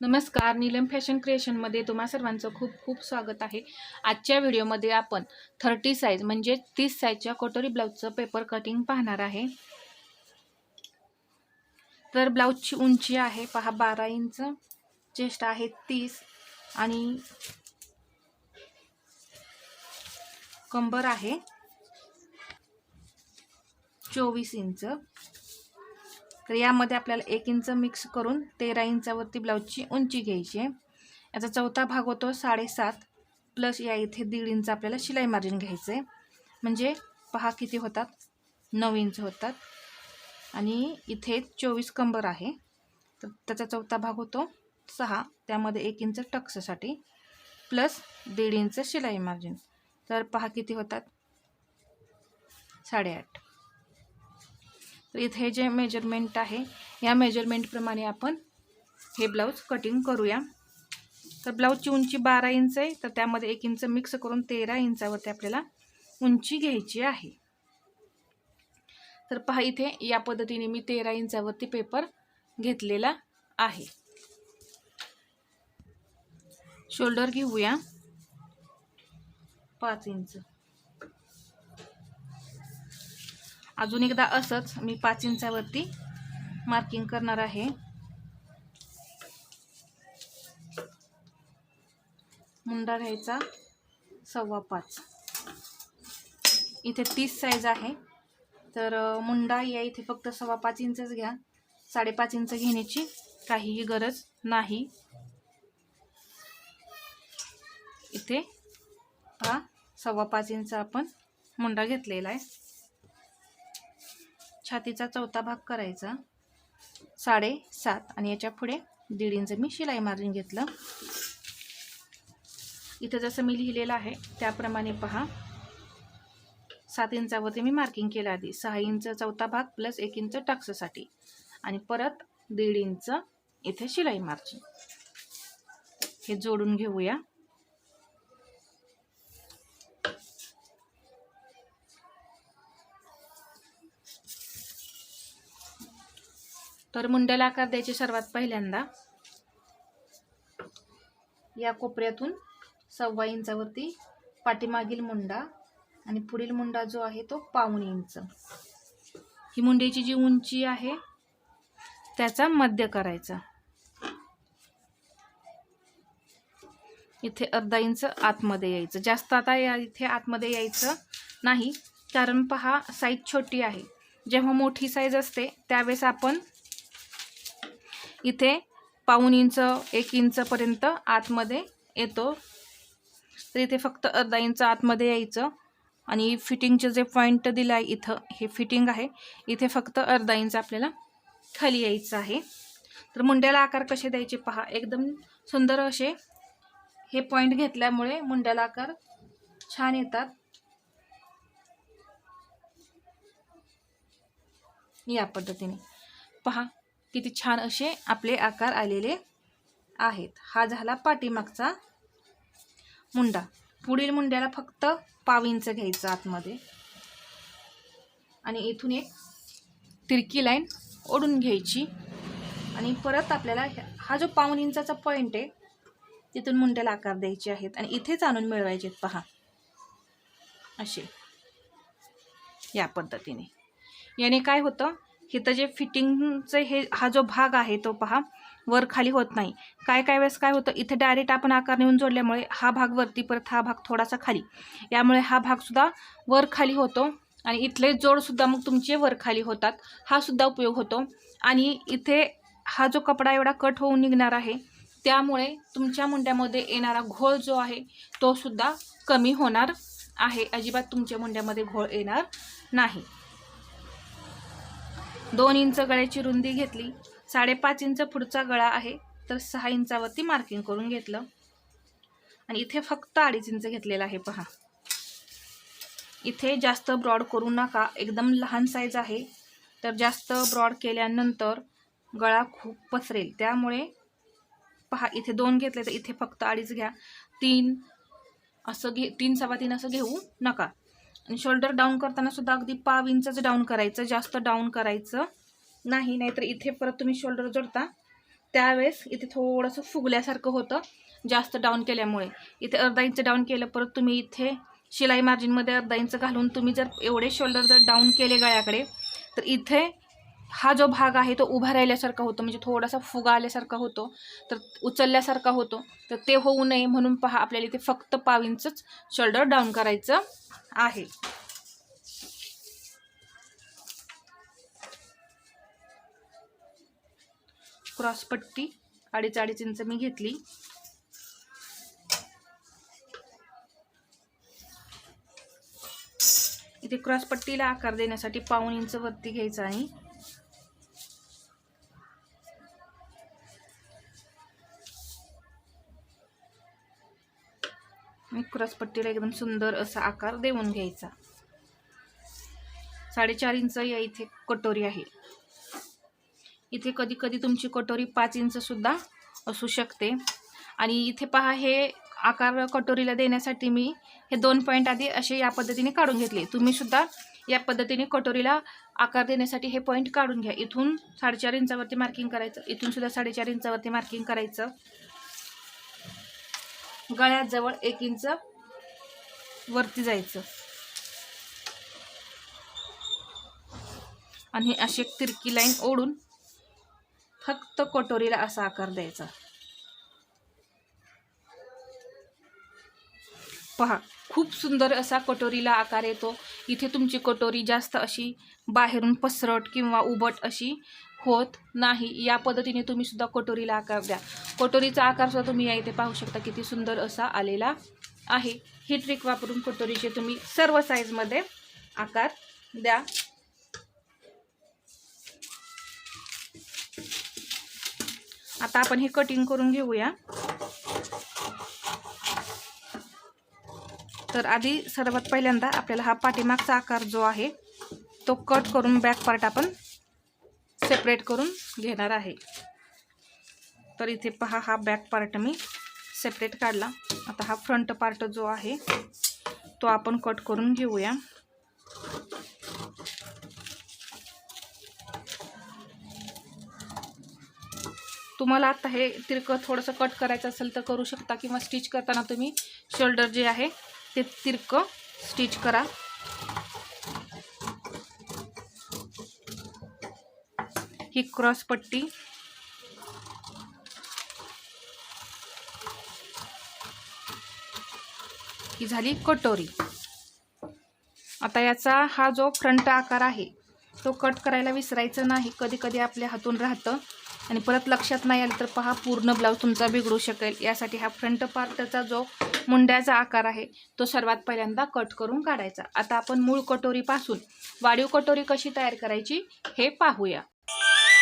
नमस्कार नीलम फॅशन क्रिएशनमध्ये तुम्हा सर्वांचं खूप खूप स्वागत आहे. आजच्या व्हिडिओमध्ये आपण थर्टी साईज म्हणजे तीस साईजच्या कटोरी ब्लाऊजचं पेपर कटिंग पाहणार आहे. तर ब्लाऊजची उंची आहे पहा बारा इंच चेस्ट आहे तीस आणि कंबर आहे चोवीस इंच. तर यामध्ये आपल्याला एक इंच मिक्स करून तेरा इंचावरती ब्लाऊजची उंची घ्यायची आहे. याचा चौथा भाग होतो साडेसात प्लस या इथे दीड इंच आपल्याला शिलाई मार्जिन घ्यायचं आहे. म्हणजे पहा किती होतात? नऊ इंच होतात. आणि इथे चोवीस कंबर आहे. तर त्याचा चौथा भाग होतो सहा. त्यामध्ये एक इंच टक्ससाठी प्लस दीड इंच शिलाई मार्जिन तर पहा किती होतात? साडेआठ. तर इथे जे मेजरमेंट आहे या मेजरमेंटप्रमाणे आपण हे ब्लाऊज कटिंग करूया. तर ब्लाऊजची उंची बारा इंच आहे तर त्यामध्ये एक इंच मिक्स करून तेरा इंचावरती आपल्याला उंची घ्यायची आहे. तर पहा इथे या पद्धतीने मी तेरा इंचावरती पेपर घेतलेला आहे. शोल्डर घेऊया. पाच इंच अजून एकदा असंच मी पाच इंचावरती मार्किंग करणार आहे. मुंडा घ्यायचा सव्वा पाच. इथे तीस साईज आहे. तर मुंडा या इथे फक्त सव्वा पाच इंचच घ्या. साडेपाच इंच घेण्याची काहीही गरज नाही. इथे हा सव्वा पाच इंच आपण मुंडा घेतलेला आहे. छातीचा चौथा भाग करायचा. साडेसात. आणि याच्यापुढे दीड इंच मी शिलाई मार्जिन घेतलं. इथं जसं मी लिहिलेलं आहे त्याप्रमाणे पहा. सात इंचावरती मी मार्किंग केलं आधी. सहा इंच चौथा भाग प्लस एक इंच टक्ससाठी. आणि परत दीड इंच इथे शिलाई मार्जिन हे जोडून घेऊया. तर मुंड्याला आकार द्यायचे सर्वात पहिल्यांदा. या कोपऱ्यातून सव्वा इंचावरती पाठीमागील मुंडा आणि पुढील मुंडा जो आहे तो पाऊण इंच. ही मुंड्याची जी उंची आहे त्याचा मध्य करायचा. इथे अर्धा इंच आतमध्ये यायचं. जास्त आता या इथे आतमध्ये यायचं नाही. कारण पहा साईज छोटी आहे. जेव्हा मोठी साईज असते त्यावेळेस आपण इथे पाऊण इंच एक इंचपर्यंत आतमध्ये येतो. तर इथे फक्त अर्धा इंच आतमध्ये यायचं. आणि फिटिंगचे जे पॉईंट दिलं आहे इथं हे फिटिंग आहे. इथे फक्त अर्धा इंच आपल्याला खाली यायचं आहे. तर मुंड्याला आकार कसे द्यायचे पहा. एकदम सुंदर असे हे पॉईंट घेतल्यामुळे मुंड्याला आकार छान येतात. या पद्धतीने. पहा. किती छान असे आपले आकार आलेले आहेत. हा झाला पाठीमागचा मुंडा. पुढील मुंड्याला फक्त पाव इंच घ्यायचं आतमध्ये. आणि इथून एक तिरकी लाईन ओढून घ्यायची. आणि परत आपल्याला हा जो पाऊन इंचाचा पॉईंट आहे तिथून मुंड्याला आकार द्यायचे आहेत. आणि इथेच आणून मिळवायचे आहेत पहा. असे. या पद्धतीने. याने काय होतं? इथं जे फिटिंगचं हे हा जो भाग आहे तो पहा वर खाली होत नाही. काय काय वेळेस काय होतं इथे डायरेक्ट आपण आकार नेऊन जोडल्यामुळे हा भाग वरती परत हा भाग थोडासा खाली. यामुळे हा भागसुद्धा वर खाली होतो आणि इथले जोडसुद्धा मग तुमचे वर खाली होतात. हा सुद्धा उपयोग होतो. आणि इथे हा जो कपडा एवढा कट होऊन निघणार आहे त्यामुळे तुमच्या मुंड्यामध्ये येणारा घोळ जो आहे तो सुद्धा कमी होणार आहे. अजिबात तुमच्या मुंड्यामध्ये घोळ येणार नाही. दोन इंच गळ्याची रुंदी घेतली साडेपाच इंच पुढचा गळा आहे तर सहा इंचावरती मार्किंग करून घेतलं. आणि इथे फक्त अडीच इंच घेतलेलं आहे पहा. इथे जास्त ब्रॉड करू नका एकदम लहान साईज आहे. तर जास्त ब्रॉड केल्यानंतर गळा खूप पसरेल. त्यामुळे पहा इथे दोन घेतले तर इथे फक्त अडीच घ्या. तीन असं घे तीन सव्वा तीन असं घेऊ नका. आणि शोल्डर डाऊन करताना सुद्धा अगदी पाव इंचच डाऊन करायचं जास्त डाऊन करायचं नाही नाहीतर इथे परत तुम्ही शोल्डर जोडता. त्यावेळेस इथे थोडंसं फुगल्यासारखं होतं जास्त डाऊन केल्यामुळे. इथे अर्धा इंच डाऊन केलं परत तुम्ही इथे शिलाई मार्जिनमध्ये अर्धा इंच घालून तुम्ही जर एवढे शोल्डर जर डाऊन केले गळ्याकडे तर इथे हा जो भाग आहे तो उभा राहिल्यासारखा होतो म्हणजे थोडासा फुगा आल्यासारखा होतो तर उचलल्यासारखा होतो तर ते होऊ नये म्हणून पहा आपल्याला इथे फक्त पाव इंचच शोल्डर डाऊन करायचं आहे. क्रॉस पट्टी अडीच अडीच इंच मी घेतली. इथे क्रॉस पट्टीला आकार देण्यासाठी पाऊन इंच वरती घ्यायचा आणि आणि क्रॉस एकदम सुंदर असा आकार देऊन घ्यायचा. साडेचार इंच या इथे कटोरी आहे. इथे कधी कधी तुमची कटोरी पाच इंच सुद्धा असू शकते. आणि इथे पहा हे आकार कटोरीला देण्यासाठी मी हे दोन पॉईंट आधी असे या पद्धतीने काढून घेतले. तुम्हीसुद्धा या पद्धतीने कटोरीला आकार देण्यासाठी हे पॉईंट काढून घ्या. इथून साडेचार इंचावरती मार्किंग करायचं. इथून सुद्धा साडेचार इंचावरती मार्किंग करायचं. गळ्याजवळ एक इंच वरती जायचं. आणि अशी एक तिरकी लाईन ओढून फक्त कटोरीला असा आकार द्यायचा. पहा खूप सुंदर असा कटोरीला आकार येतो. इथे तुमची कटोरी जास्त अशी बाहेरून पसरट किंवा उबट अशी होत नाही. या पद्धतीने तुम्ही सुद्धा कटोरीला आकार द्या. कटोरीचा आकार सुद्धा तुम्ही या इथे पाहू शकता किती सुंदर असा आलेला आहे. ही ट्रिक वापरून कटोरीचे तुम्ही सर्व साईजमध्ये आकार द्या. आता आपण हे कटिंग करून घेऊया. तर आधी सर्वात पहिल्यांदा आपल्याला हा पाठीमागचा आकार जो आहे तो कट करून बॅक पार्ट आपण सेपरेट करून घेणार आहे. तर इथे पहा हा बॅक पार्ट मी सेपरेट काढला. आता हा फ्रंट पार्ट जो आहे तो आपण कट करून घेऊया. तुम्हाला आता हे तिरकं थोडंसं कट करायचं असेल तर करू शकता किंवा स्टिच करताना तुम्ही शोल्डर जे आहे ते तिरकं स्टिच करा. ही क्रॉस पट्टी. ही झाली कटोरी. आता याचा हा जो फ्रंट आकार आहे तो कट करायला विसरायचं नाही. कधी कधी आपल्या हातून राहतं. आणि परत लक्षात नाही आलं तर पहा पूर्ण ब्लाऊज तुमचा बिघडू शकेल. यासाठी हा फ्रंट पार्टचा जो मुंड्याचा आकार आहे तो सर्वात पहिल्यांदा कट करून काढायचा. आता आपण मूळ कटोरीपासून वाढीव कटोरी कशी तयार करायची हे पाहूया.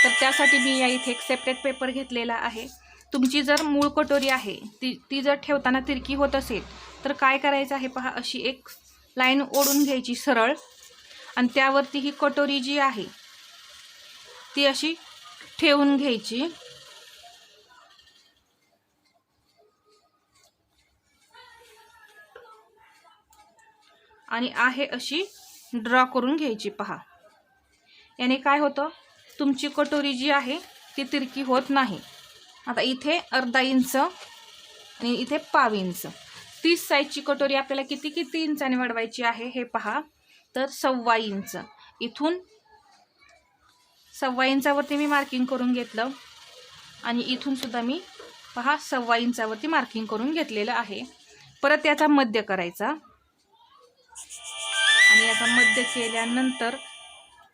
तर त्यासाठी मी या इथे एक सेपरेट पेपर घेतलेला आहे. तुमची जर मूळ कटोरी आहे ती ती जर ठेवताना तिरकी होत असेल तर काय करायचं आहे पहा अशी एक लाईन ओढून घ्यायची सरळ. आणि त्यावरती ही कटोरी जी आहे ती अशी ठेवून घ्यायची. आणि आहे अशी ड्रॉ करून घ्यायची पहा. याने काय होतं? तुमची कटोरी जी आहे ती तिरकी होत नाही. आता इथे अर्धा इंच आणि इथे पाव इंच. तीस साईजची कटोरी आपल्याला किती किती इंचाने वाढवायची आहे हे पहा. तर सव्वा इंच. इथून सव्वा इंचावरती मी मार्किंग करून घेतलं. आणि इथूनसुद्धा मी पहा सव्वा इंचावरती मार्किंग करून घेतलेलं आहे. परत याचा मध्य करायचा. आणि याचा मध्य केल्यानंतर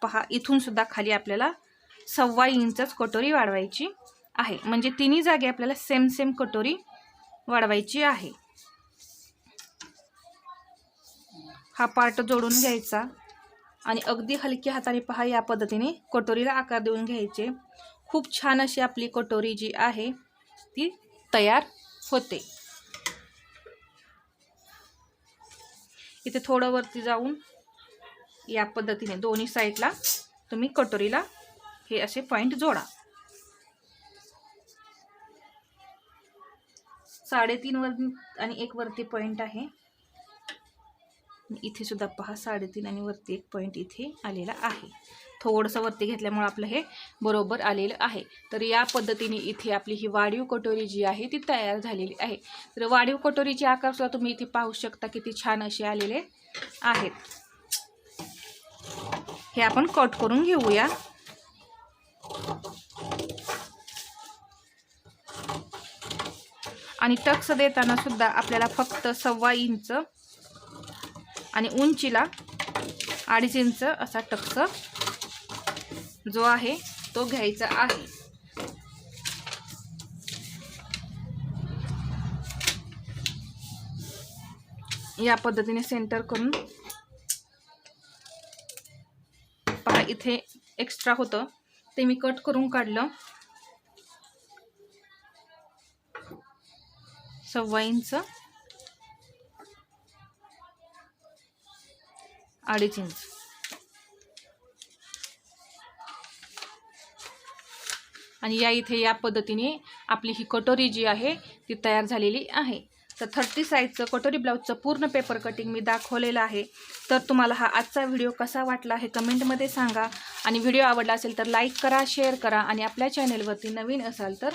पहा इथूनसुद्धा खाली आपल्याला सव्वा इंचच कटोरी वाढवायची आहे. म्हणजे तिन्ही जागी आपल्याला सेम सेम कटोरी वाढवायची आहे. हा पार्ट जोडून घ्यायचा आणि अगदी हलक्या हाताने पहा या पद्धतीने कटोरीला आकार देऊन घ्यायचे. खूप छान अशी आपली कटोरी जी आहे ती तयार होते. इथे थोडं वरती जाऊन या पद्धतीने दोन्ही साईडला तुम्ही कटोरीला हे असे पॉईंट जोडा. साडेतीन वर आणि एक वरती पॉईंट आहे. इथे सुद्धा पहा साडेतीन आणि वरती एक पॉईंट इथे आलेला आहे. थोडंसं वरती घेतल्यामुळे आपलं हे बरोबर आलेलं आहे. तर या पद्धतीने इथे आपली ही वाढीव कटोरी जी आहे ती तयार झालेली आहे. तर वाढीव कटोरीचे आकारसुद्धा तुम्ही इथे पाहू शकता किती छान असे आलेले आहेत. हे आपण कट करून घेऊया. आणि टक्स देताना सुद्धा आपल्याला फक्त सव्वा इंच आणि उंचीला अडीच इंच असा टक्स जो आहे तो घ्यायचा आहे. या पद्धतीने सेंटर करून पहा इथे एक्स्ट्रा होतं. ते मी कट करून काढलं. सव्वा इंच अडीच इंच. आणि या इथे या पद्धतीने आपली ही कटोरी जी आहे ती तयार झालेली आहे. तर थर्टी साईजचं कटोरी ब्लाऊजचं पूर्ण पेपर कटिंग मी दाखवलेलं आहे. तर तुम्हाला हा आजचा व्हिडिओ कसा वाटला हे कमेंटमध्ये सांगा. आणि व्हिडिओ आवडला असेल तर लाईक करा शेअर करा आणि आपल्या चॅनेलवरती नवीन असाल तर